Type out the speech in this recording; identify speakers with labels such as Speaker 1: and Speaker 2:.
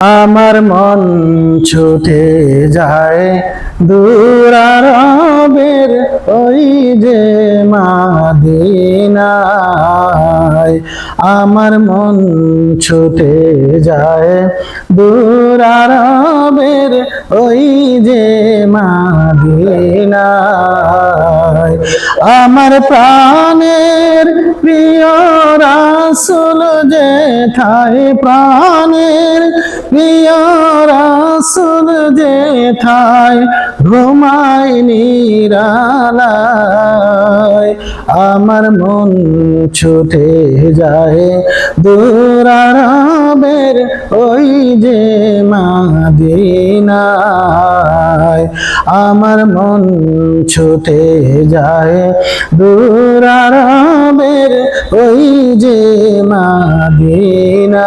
Speaker 1: আমার মন ছুটে যায় দূরারবের ওই যে মাদিনায়। আমার মন ছুটে যায় দূরারবের ওই যে মাদিনায়। আমার প্রাণের প্রিয় রাসুল যে ঠাই প্রাণের প্রিয় রাসুল যে ঠাই ঘুমাই নিরালায়। আমার মন ছুটে যায় দূরারবের ওই যে মাদিনায় আমার মন ছুটে যায়। দূরারবের ওই যে মাদিনায়